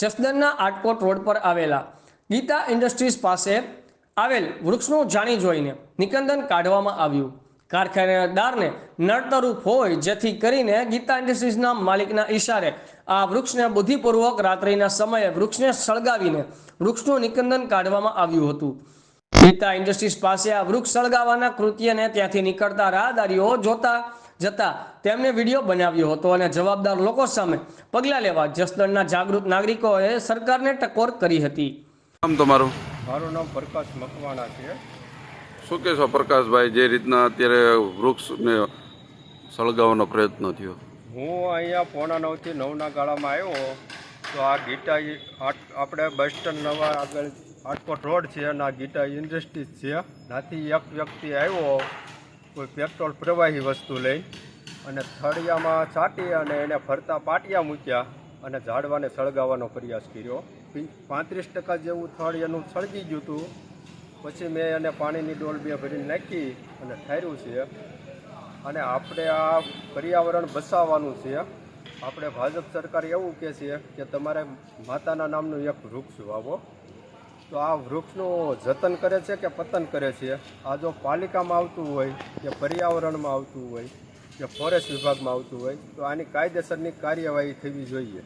જસદણના Atkot road પર આવેલા Gita industries પાસે આવેલ વૃક્ષનું જાણી જોઈને નિકંદન કાઢવામાં આવ્યું. કારખાનેદારને નડતરૂપ હોય જેથી કરીને ગીતા ઇન્ડસ્ટ્રીઝના માલિકના ઈશારે આ વૃક્ષને બુદ્ધિપૂર્વક રાત્રિના સમયે વૃક્ષને સળગાવીને વૃક્ષનું નિકંદન કાઢવામાં આવ્યું હતું. ગીતા ઇન્ડસ્ટ્રીઝ પાસે આ વૃક્ષ સળગાવવાના કૃત્યને ત્યાંથી નીકળતા રાહદારીઓ જોતા જતા તેમને વીડિયો બનાવ્યો હતો અને જવાબદાર લોકો સામે પગલાં લેવા જસદણના જાગૃત નાગરિકોએ સરકારને ટકોર કરી હતી. નામ તમારું? મારું નામ પ્રકાશ મકવાણા છે. શું કહેશો પ્રકાશભાઈ જે રીતના અત્યારે વૃક્ષને સળગાવવાનો પ્રયત્ન થયો? હું અહીંયા પોણા નવથી નવના ગાળામાં આવ્યો તો આ ગીતા આપણે બસ સ્ટેન્ડ નવા આગળ આટકોટ રોડ છે અને આ ગીતા ઇન્ડસ્ટ્રીઝ છે. ત્યાંથી એક વ્યક્તિ આવ્યો કોઈ પેટ્રોલ પ્રવાહી વસ્તુ લઈ અને થળિયામાં છાંટી અને એને ફરતા પાટિયા મૂક્યા અને ઝાડવાને સળગાવવાનો પ્રયાસ કર્યો. પાંત્રીસ ટકા જેવું થળ એનું સળગી ગયું હતું. પછી મેં એને પાણીની ડોલ બે ભરીને નાખી અને ઠાર્યું છે. અને આપણે આ પર્યાવરણ બચાવવાનું છે. આપણે ભાજપ સરકાર એવું કહે છે કે તમારે માતાના નામનું એક વૃક્ષ વાવો. તો આ વૃક્ષનું જતન કરે છે કે પતન કરે છે? આ જો પાલિકામાં આવતું હોય, કે પર્યાવરણમાં આવતું હોય, કે ફોરેસ્ટ વિભાગમાં આવતું હોય, તો આની કાયદેસરની કાર્યવાહી થવી જોઈએ.